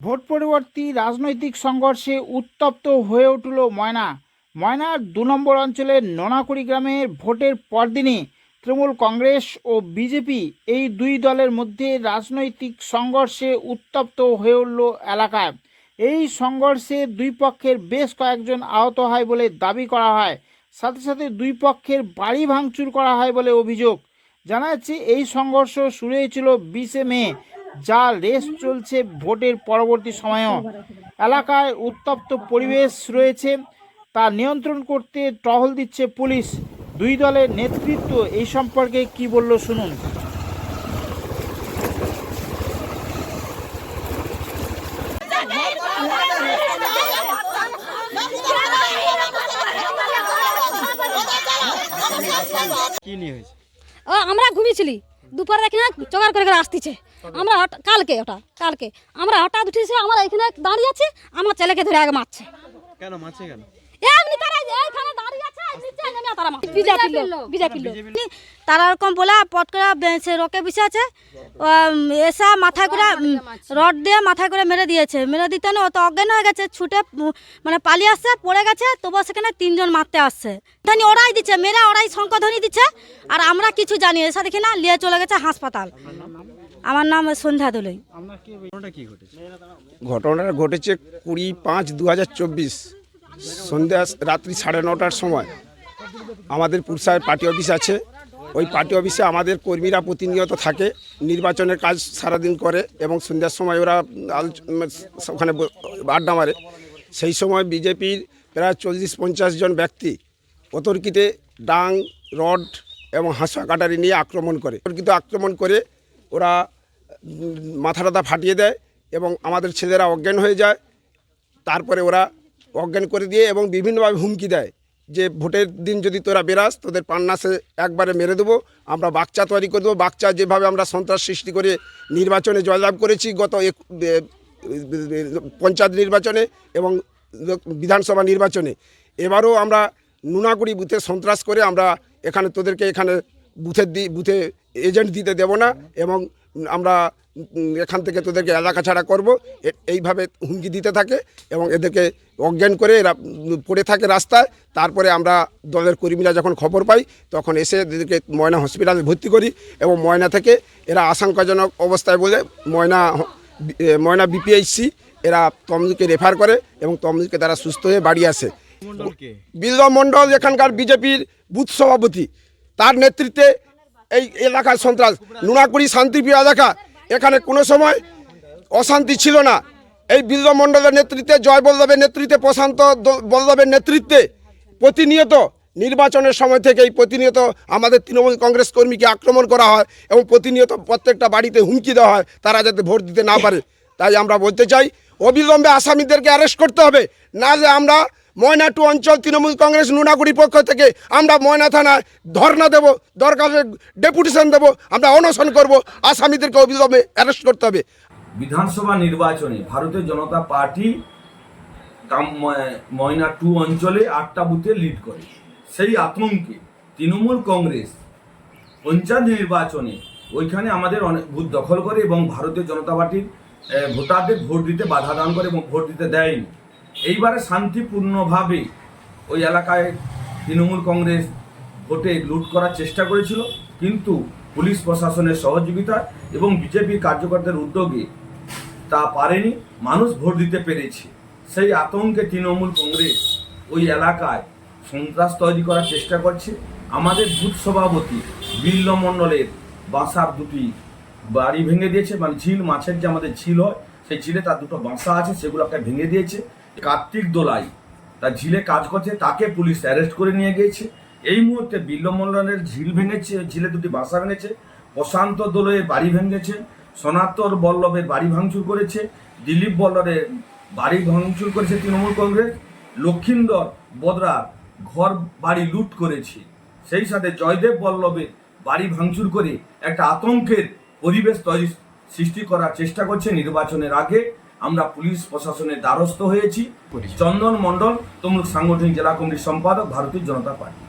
Vote পরবর্তী রাজনৈতিক সংঘর্ষে উত্তপ্ত হয়ে উঠল ময়না। ময়নার দু নম্বর অঞ্চলের নোনাকুড়ি গ্রামের ভোটের পরদিনই তৃণমূল কংগ্রেস ও বিজেপি এই দুই দলের মধ্যে রাজনৈতিক সংঘর্ষে উত্তপ্ত হয়ে উঠল এলাকায়। এই সংঘর্ষে দুই পক্ষের বেশ কয়েকজন আহত হয় বলে দাবি করা হয়। সাথে সাথে দুই পক্ষের বাড়ি ভাঙচুর করা হয় বলে অভিযোগ। জানা যাচ্ছে, এই সংঘর্ষ শুরু হয়েছিল বিশে মে। যা রেস চলছে ভোটের পরবর্তী সময়েও। এলাকায় উত্তপ্ত পরিবেশ রয়েছে, তা নিয়ন্ত্রণ করতে টহল দিচ্ছে পুলিশ। দুই দলের নেতৃত্ব এই সম্পর্কে কি বলল শুনুন। ও, আমরা ঘুমিয়েছিলি। দুপুরে এখানে জোগাড় করে করে আসতেছে। আমরা কালকে ওটা কালকে। আমরা হঠাৎ উঠেছি আমরা এখানে দাঁড়িয়ে আছি আমার ছেলেকে ধরে আগে মারছে। কেন মারছে কেন? তারা ওরকম বলে পট করে সে রকে বসে আছে এসা করে রড দিয়ে মাথায় করে মেরে দিয়েছে। মেরে দিতে না ও তো অজ্ঞান হয়ে গেছে ছুটে মানে পালিয়ে আসছে পড়ে গেছে তবুও সেখানে তিনজন মারতে আসছে। ওরাই দিচ্ছে মেয়েরা ওরাই শঙ্কধ্বনি দিচ্ছে আর আমরা কিছু জানি এসা দেখি না নিয়ে চলে গেছে হাসপাতাল। আমার নাম সন্ধ্যা দোলই। ঘটনাটা ঘটেছে? কুড়ি পাঁচ দু হাজার চব্বিশ সন্ধ্যা রাত্রি সাড়ে নটার সময়। আমাদের পুরসায় পার্টি অফিস আছে। ওই পার্টি অফিসে আমাদের কর্মীরা প্রতিনিয়ত থাকে নির্বাচনের কাজ সারাদিন করে এবং সন্ধ্যার সময় ওরা ওখানে আড্ডা মারে। সেই সময় বিজেপির প্রায় চল্লিশ পঞ্চাশ জন ব্যক্তি অতর্কিতে ডাং রড এবং হাঁসা কাটারি নিয়ে আক্রমণ করে। অতর্কিত আক্রমণ করে ওরা উম, মাথা টাথা ফাটিয়ে দেয় এবং আমাদের ছেলেরা অজ্ঞান হয়ে যায়। তারপরে ওরা অজ্ঞান করে দিয়ে এবং বিভিন্নভাবে হুমকি দেয় যে ভোটের দিন যদি তোরা বেরাস তোদের পান্নাসে একবারে মেরে দেবো আমরা বাচ্চা তৈরি করে দেবো। বাচ্চা যেভাবে আমরা সন্ত্রাস সৃষ্টি করে নির্বাচনে জয়লাভ করেছি গত এক পঞ্চায়েত নির্বাচনে এবং বিধানসভা নির্বাচনে। এবারও আমরা নুনাকুড়ি বুথে সন্ত্রাস করে আমরা এখানে তোদেরকে এখানে বুথের দি বুথে এজেন্ট দিতে দেব না এবং আমরা এখান থেকে তোদেরকে এলাকা ছাড়া করব। এইভাবে হুমকি দিতে থাকে এবং এদেরকে অজ্ঞান করে এরা পড়ে থাকে রাস্তায়। তারপরে আমরা দলের কর্মীরা যখন খবর পাই তখন এসে এদেরকে ময়না হসপিটালে ভর্তি করি এবং ময়না থেকে এরা আশঙ্কাজনক অবস্থায় বলে ময়না ময়না বিপিএইচসি এরা তমলুকে রেফার করে এবং তমলুকে তারা সুস্থ হয়ে বাড়ি আসে। বিল্ল মণ্ডল এখানকার বিজেপির বুথ সভাপতি। তার নেতৃত্বে এই এলাকার সন্ত্রাস। নুনাকুড়ি শান্তিপ্রিয় এলাকা, এখানে কোনো সময় অশান্তি ছিল না। এই বিল্ল মণ্ডলের নেতৃত্বে, জয় বল্লভের নেতৃত্বে, প্রশান্ত বল্লভের নেতৃত্বে প্রতিনিয়ত নির্বাচনের সময় থেকেই প্রতিনিয়ত আমাদের তৃণমূল কংগ্রেস কর্মীকে আক্রমণ করা হয় এবং প্রতিনিয়ত প্রত্যেকটা বাড়িতে হুমকি দেওয়া হয়, তারা যাতে ভোট দিতে না পারে। তাই আমরা বলতে চাই, অবিলম্বে আসামিদেরকে অ্যারেস্ট করতে হবে, না যে আমরা ময়না টু অঞ্চল তৃণমূল কংগ্রেস নুনাগুড়ির পক্ষ থেকে আমরা ময়না থানায় ধর্ণা দেব দরকার ডেপুটেশন দেব, আমরা অনশন করব, আসামিদেরকে অবিলম্বে অ্যারেস্ট করতে হবে। বিধানসভা নির্বাচনে ভারতীয় জনতা পার্টি ময়না টু অঞ্চলে আটটা বুথে লিড করে। সেই আতঙ্কে তৃণমূল কংগ্রেস পঞ্চায়েত নির্বাচনে ওইখানে আমাদের অনেক বুথ দখল করে এবং ভারতীয় জনতা পার্টির ভোটারদের ভোট দিতে বাধা দান করে এবং ভোট দিতে দেয়নি। এইবারে শান্তিপূর্ণভাবে ওই এলাকায় তৃণমূল কংগ্রেস ভোটে লুট করার চেষ্টা করেছিল, কিন্তু পুলিশ প্রশাসনের সহযোগিতা এবং বিজেপির কার্যকর্তাদের উদ্যোগে তা পারেনি, মানুষ ভোট দিতে পেরেছে। সেই আতঙ্কে তৃণমূল কংগ্রেস ওই এলাকায় সন্ত্রাস তৈরি করার চেষ্টা করছে। আমাদের বুথ সভাপতি বিল্ল মণ্ডলের বাসার দুটি বাড়ি ভেঙে দিয়েছে মানে ঝিল মাছের যে আমাদের ঝিল হয়, সেই ঝিলে তার দুটো বাসা আছে সেগুলোকে ভেঙে দিয়েছে। কার্তিক দোলাই। তার ঝিলে কাজ করছে, তাকে পুলিশ অ্যারেস্ট করে নিয়ে গিয়েছে। এই মুহূর্তে বিল্ল মণ্ডলের ঝিল ভেঙেছে, ঝিলে দুটি বাসা ভেঙেছে, প্রশান্ত দোলয়ের বাড়ি ভেঙেছে, সনাতন বল্লভের বাড়ি ভাঙচুর করেছে, দিলীপ বল্লভের বাড়ি ভাঙচুর করেছে তৃণমূল কংগ্রেস, লক্ষিন্দর বদরার ঘর বাড়ি লুট করেছে। সেই সাথে জয়দেব বল্লভের বাড়ি ভাঙচুর করে একটা আতঙ্কের পরিবেশ তৈরি সৃষ্টি করার চেষ্টা করছে নির্বাচনের আগে। আমরা পুলিশ প্রশাসনের দ্বারস্থ হয়েছি। চন্দন মণ্ডল, তমলুক সাংগঠনিক জেলা কমিটির সম্পাদক, ভারতীয় জনতা পার্টি।